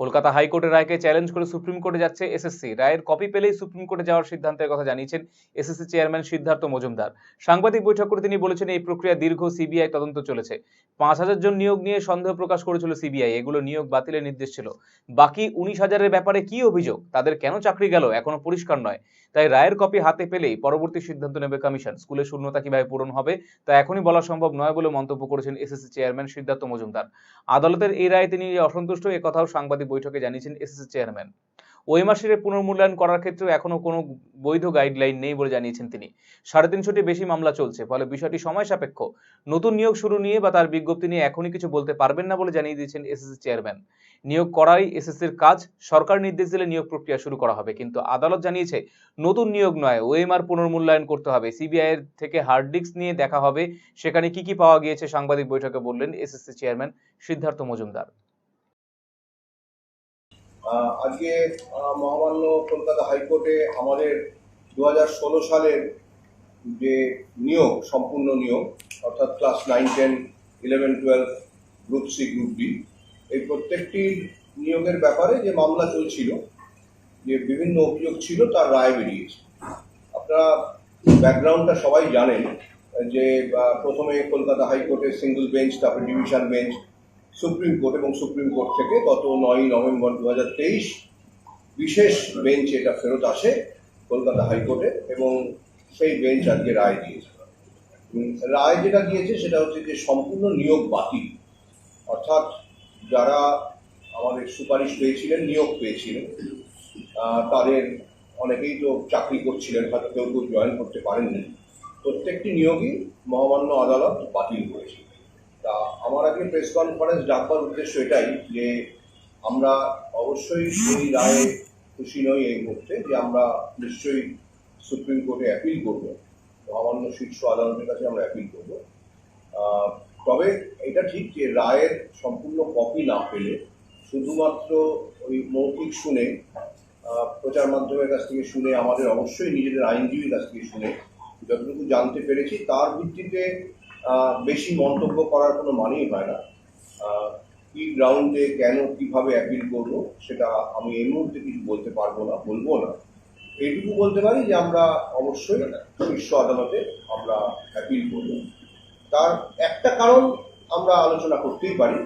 কলকাতা হাইকোর্টের রায়কে চ্যালেঞ্জ করে সুপ্রিম কোর্টে যাচ্ছে এসএসসি। রায়ের কপি পেলেই সুপ্রিম কোর্টে যাওয়ার সিদ্ধান্তের কথা জানিয়েছেন এসএসসি চেয়ারম্যান সিদ্ধার্থ মজুমদার। সাংবাদিক বৈঠক করে তিনি বলেছেন, এই প্রক্রিয়া দীর্ঘ, সিবিআই তদন্ত চলেছে। পাঁচ হাজার জন নিয়োগ নিয়ে সন্দেহ প্রকাশ করেছিল সিবিআই, এগুলো নিয়োগ বাতিলের নির্দেশ ছিল। বাকি উনিশ হাজারের ব্যাপারে কি অভিযোগ? তাদের কেন চাকরি গেল? এখনও পরিষ্কার নয়। তাই রায়ের কপি হাতে পেলেই পরবর্তী সিদ্ধান্ত নেবে কমিশন। স্কুলের শূন্যতা কীভাবে পূরণ হবে, তা এখনই বলা সম্ভব নয় বলে মন্তব্য করেছেন এসএসসি চেয়ারম্যান সিদ্ধার্থ মজুমদার। আদালতের এই রায়ে তিনি অসন্তুষ্ট কথাও সাংবাদিক বৈঠকে জানিয়েছেন এসএসসি চেয়ারম্যান। ওই মাসের পুনর্মূল্যায়ন করার ক্ষেত্রে এখনও কোনো বৈধ গাইডলাইন নেই বলে জানিয়েছেন তিনি। সাড়ে তিনশোটি বেশি মামলা চলছে, ফলে বিষয়টি সময় সাপেক্ষ। নতুন নিয়োগ শুরু নিয়ে বা তার বিজ্ঞপ্তি নিয়ে এখনই কিছু বলতে পারবেন না বলে জানিয়ে দিয়েছেন এসএসসি চেয়ারম্যান। নিয়োগ করাই এসএসসির কাজ, সরকার নির্দেশ দিলে নিয়োগ প্রক্রিয়া শুরু করা হবে, কিন্তু আদালত জানিয়েছে নতুন নিয়োগ নয়, ওএমআর পুনর্মূল্যায়ন করতে হবে। সিবিআই এর থেকে হার্ড ডিস্ক নিয়ে দেখা হবে, সেখানে কি কি পাওয়া গিয়েছে সাংবাদিক বৈঠকে বললেন এসএসসি চেয়ারম্যান সিদ্ধার্থ মজুমদার। আজকে মহামান্য কলকাতা হাইকোর্টে আমাদের দু হাজার ষোলো সালের যে নিয়োগ, সম্পূর্ণ নিয়োগ, অর্থাৎ class nine, ten, eleven, twelve, group C, group D, এই প্রত্যেকটি নিয়োগের ব্যাপারে যে মামলা চলছিল, যে বিভিন্ন অভিযোগ ছিল, তার রায় বেরিয়েছে। আপনারা ব্যাকগ্রাউন্ডটা সবাই জানেন যে প্রথমে কলকাতা হাইকোর্টের সিঙ্গল বেঞ্চ, তারপরে ডিভিশন বেঞ্চ সুপ্রিম কোর্ট এবং সুপ্রিম কোর্ট থেকে গত নয়ই নভেম্বর দু বিশেষ বেঞ্চ এটা ফেরত আসে কলকাতা হাইকোর্টে এবং সেই বেঞ্চ আজকে রায় দিয়েছে রায় যেটা দিয়েছে সেটা হচ্ছে যে সম্পূর্ণ নিয়োগ বাতিল। অর্থাৎ যারা আমাদের সুপারিশ পেয়েছিলেন, নিয়োগ পেয়েছিলেন তাদের অনেকেই তো চাকরি করছিলেন, হয়তো কেউ কেউ জয়েন করতে পারেননি। প্রত্যেকটি নিয়োগই মহামান্য আদালত বাতিল করেছে তা আমার আগে প্রেস কনফারেন্স ডাকবার উদ্দেশ্য এটাই যে আমরা অবশ্যই এই রায়ে খুশি নই এই মুহূর্তে যে আমরা নিশ্চয়ই সুপ্রিম কোর্টে অ্যাপিল করব। মহামান্য শীর্ষ আদালতের কাছে আমরা অ্যাপিল করব। তবে এটা ঠিক যে রায়ের সম্পূর্ণ কপি না পেলে শুধুমাত্র ওই মৌখিক শুনে প্রচার মাধ্যমের কাছ থেকে শুনে, আমাদের অবশ্যই নিজেদের আইনজীবীর কাছ থেকে শুনে যতটুকু জানতে পেরেছি, তার ভিত্তিতে বেশি মন্তব্য করার কোনো মানেই হয় না। কি গ্রাউন্ডে কেন, কীভাবে অ্যাপিল করব, সেটা আমি এই মুহূর্তে কিছু বলতে পারব না, বলব না। এইটুকু বলতে পারি যে আমরা অবশ্যই শীর্ষ আদালতে আমরা অ্যাপিল করব। তার একটা কারণ আমরা আলোচনা করতেই পারি,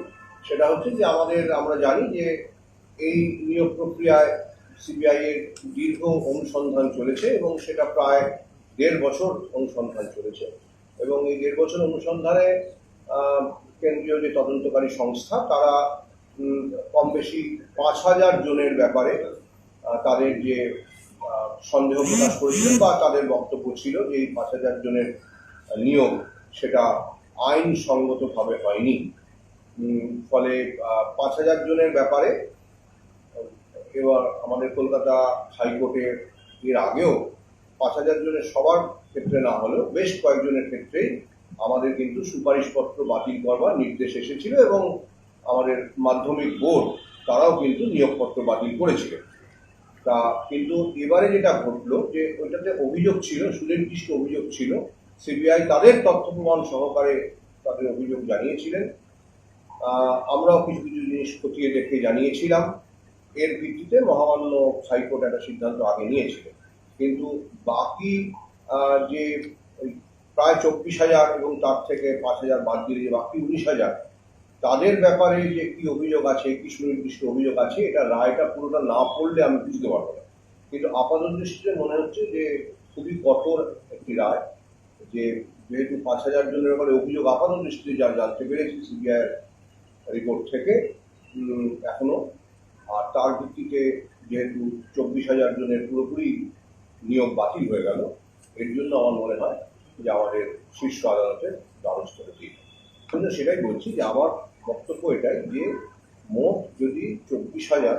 সেটা হচ্ছে যে আমাদের, আমরা জানি যে এই নিয়োগ প্রক্রিয়ায় সিবিআই এর দীর্ঘ অনুসন্ধান চলেছে এবং সেটা প্রায় দেড় বছর অনুসন্ধান চলেছে। এবং এই বছর অনুসন্ধানে কেন্দ্রীয় যে তদন্তকারী সংস্থা, তারা কম বেশি পাঁচ হাজার জনের ব্যাপারে তাদের যে সন্দেহ প্রকাশ করেছিলেন বা তাদের বক্তব্য ছিল যে এই পাঁচ হাজার জনের নিয়োগ সেটা আইনসঙ্গতভাবে হয়নি। ফলে পাঁচ হাজার জনের ব্যাপারে, এবার আমাদের কলকাতা হাইকোর্টে এর আগেও পাঁচ হাজার জনের সবার ক্ষেত্রে না হলেও বেশ কয়েকজনের ক্ষেত্রেই আমাদের কিন্তু সুপারিশপত্র বাতিল করবার নির্দেশ এসেছিল এবং আমাদের মাধ্যমিক বোর্ড তারাও কিন্তু নিয়োগপত্র বাতিল করেছিল। তা কিন্তু এবারে যেটা ঘটলো যে ওইটাতে অভিযোগ ছিল, সুনির্দিষ্ট অভিযোগ ছিল, সিবিআই তাদের তথ্য প্রমাণ সহকারে তাদের অভিযোগ জানিয়েছিলেন। আমরাও কিছু কিছু জিনিস খতিয়ে দেখে জানিয়েছিলাম। এর ভিত্তিতে মহামান্য হাইকোর্ট একটা সিদ্ধান্ত আগে নিয়েছিল। কিন্তু বাকি যে প্রায় চব্বিশ হাজার এবং তার থেকে পাঁচ হাজার বাদ দিলে যে বাকি উনিশ হাজার, তাদের ব্যাপারে যে কি অভিযোগ আছে, কি সুনির্দিষ্ট অভিযোগ আছে, এটা রায়টা পুরোটা না পড়লে আমি বুঝতে পারব না। কিন্তু আপাত দৃষ্টিতে মনে হচ্ছে যে খুবই কঠোর একটি রায়, যে যেহেতু পাঁচ হাজার জনের ব্যাপারে অভিযোগ আপাত দৃষ্টিতে যা জানতে পেরেছি সিবিআই রিপোর্ট থেকে এখনও, আর তার ভিত্তিতে যেহেতু চব্বিশ হাজার জনের পুরোপুরি নিয়োগ বাতিল হয়ে গেল এর জন্য আমার মনে হয় যে আমাদের শীর্ষ আদালতের দ্বারস্থ হতে হবে। জন্য সেটাই বলছি যে আমার বক্তব্য এটাই যে মোট যদি চব্বিশ হাজার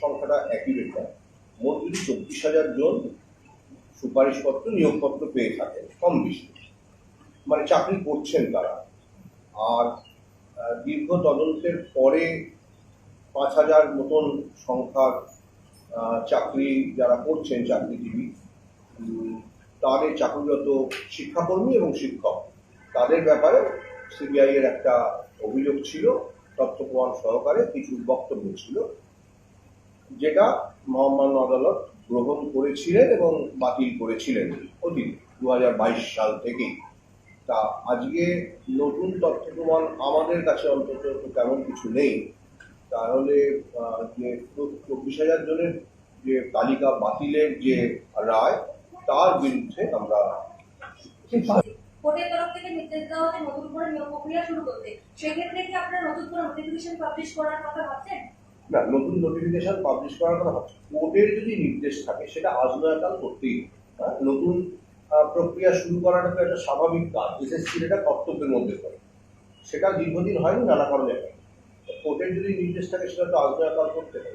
সংখ্যাটা অ্যাকিউরেট না মোট যদি চব্বিশ হাজার জন সুপারিশপত্র, নিয়োগপত্র পেয়ে থাকে, কম বেশি মানে চাকরি করছেন তারা, আর দীর্ঘ তদন্তের পরে পাঁচ হাজার মতন সংখ্যার চাকরি যারা করছেন, চাকরিজীবী তাদের চাকরিরত শিক্ষাকর্মী এবং শিক্ষক। তাদের ব্যাপারে সিবিআই এর একটা অভিযোগ ছিল, তথ্য প্রমাণ সহকারে কিছু বক্তব্য ছিল, যেটা মহামান্য আদালত গ্রহণ করেছিলেন এবং বাতিল করেছিলেন অতীত দু সাল থেকেই। তা আজকে নতুন তথ্য প্রমাণ আমাদের কাছে অন্তত তেমন কিছু নেই। তাহলে যে চব্বিশ হাজার জনের যে তালিকা বাতিলের যে রায় তার বিরুদ্ধে আমরা কোর্টের তরফ থেকে নির্দেশ দেওয়া হচ্ছে নতুন করে নিয়োগ প্রক্রিয়া শুরু করতে। সেক্ষেত্রে কি আপনারা নতুন করে নোটিফিকেশন পাবলিশ করার কথা ভাবছেন? না নতুন নোটিফিকেশন পাবলিশ করার কথা ভাবছি। কোর্টের যদি নির্দেশ থাকে সেটা আজনয়কাল করতেই হবে। হ্যাঁ, নতুন প্রক্রিয়া শুরু করাটা তো একটা স্বাভাবিক কাজ। এসএসসির এটা কর্তব্যের মধ্যে পড়ে। সেটা দীর্ঘদিন হয়নি নানা কারণে হয়। কোর্টের যদি নির্দেশ থাকে সেটা তো আজনয়কাল করতে হবে।